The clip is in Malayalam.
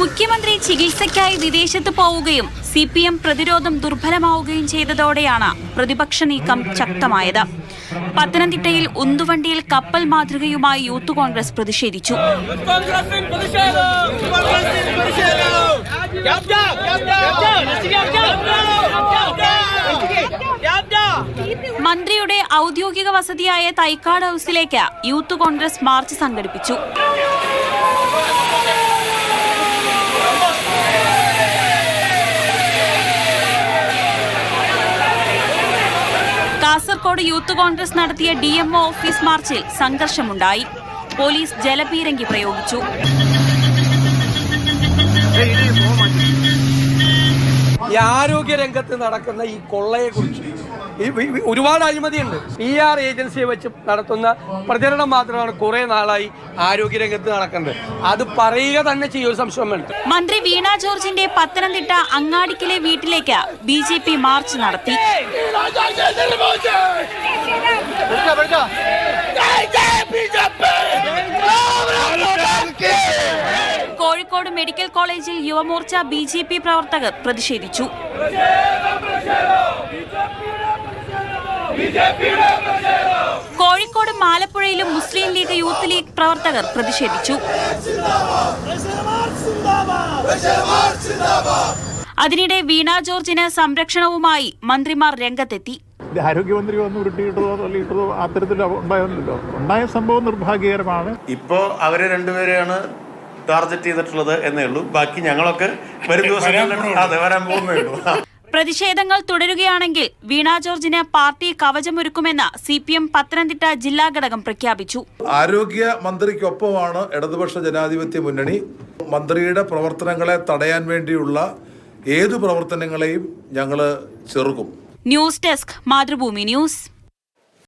മുഖ്യമന്ത്രി ചികിത്സയ്ക്കായി വിദേശത്ത് പോവുകയും സി പി എം പ്രതിരോധം ദുർബലമാവുകയും ചെയ്തതോടെയാണ് പ്രതിപക്ഷ നീക്കം ശക്തമായത്. പത്തനംതിട്ടയിൽ ഉന്തുവണ്ടിയിൽ കപ്പൽ മാതൃകയുമായി യൂത്ത് കോൺഗ്രസ് പ്രതിഷേധിച്ചു. മന്ത്രിയുടെ ഔദ്യോഗിക വസതിയായ തൈക്കാട് ഹൗസിലേക്ക് യൂത്ത് കോൺഗ്രസ് മാർച്ച് സംഘടിപ്പിച്ചു. കാസർകോട് യൂത്ത് കോൺഗ്രസ് നടത്തിയ ഡി എം ഓഫീസ് മാർച്ചിൽ സംഘർഷമുണ്ടായി. പോലീസ് ജലപീരങ്കി പ്രയോഗിച്ചു. ഈ ആരോഗ്യ രംഗത്ത് നടക്കുന്ന ഈ കൊള്ളയെ കുറിച്ച് ഒരുപാട് അഴിമതിയുണ്ട്. പി ആർ ഏജൻസിയെ വെച്ച് നടത്തുന്ന പ്രചരണം മാത്രമാണ് കുറെ നാളായി ആരോഗ്യരംഗത്ത് നടക്കുന്നത്. അത് പറയുക തന്നെ ചെയ്യൊരു ഒരു സംശയം വേണ്ട. മന്ത്രി വീണ ജോർജിന്റെ പത്തനംതിട്ട അങ്ങാടിക്കിലെ വീട്ടിലേക്ക് ബി ജെ പി മാർച്ച് നടത്തി. കോഴിക്കോട് മെഡിക്കൽ കോളേജിൽ യുവമോർച്ച ബി ജെ പി പ്രവർത്തകർ പ്രതിഷേധിച്ചു. കോഴിക്കോട് മാലപ്പുഴയിലും മുസ്ലിം ലീഗ് യൂത്ത് ലീഗ് പ്രവർത്തകർ പ്രതിഷേധിച്ചു. അതിനിടെ വീണ ജോർജിന് സംരക്ഷണവുമായി മന്ത്രിമാർ രംഗത്തെത്തി. ആരോഗ്യമന്ത്രി വന്ന് ഉരുട്ടിയിട്ടതോ തള്ളിയിട്ടതോ അത്തരത്തിൽ ഉണ്ടായിരുന്നല്ലോ ഉണ്ടായ സംഭവം നിർഭാഗ്യകരമാണ്. ഇപ്പോ അവരെ രണ്ടുപേരെയാണ് ടാർഗറ്റ് ചെയ്തിട്ടുള്ളത് എന്നേ ഉള്ളൂ. ബാക്കി ഞങ്ങളൊക്കെ വരും ദിവസങ്ങളിൽ അതെ വരാൻ പോകുന്നേ ഉള്ളൂ. പ്രതിഷേധങ്ങൾ തുടരുകയാണെങ്കിൽ വീണ ജോർജിന് പാർട്ടി കവചമൊരുക്കുമെന്ന് സി പി എം പത്തനംതിട്ട ജില്ലാ ഘടകം പ്രഖ്യാപിച്ചു. ആരോഗ്യ മന്ത്രിക്കൊപ്പമാണ് ഇടതുപക്ഷ ജനാധിപത്യ മുന്നണി. മന്ത്രിയുടെ പ്രവർത്തനങ്ങളെ തടയാൻ വേണ്ടിയുള്ള ഏതു പ്രവർത്തനങ്ങളെയും ഞങ്ങൾ ചെറുക്കും. News desk Mathrubhumi news.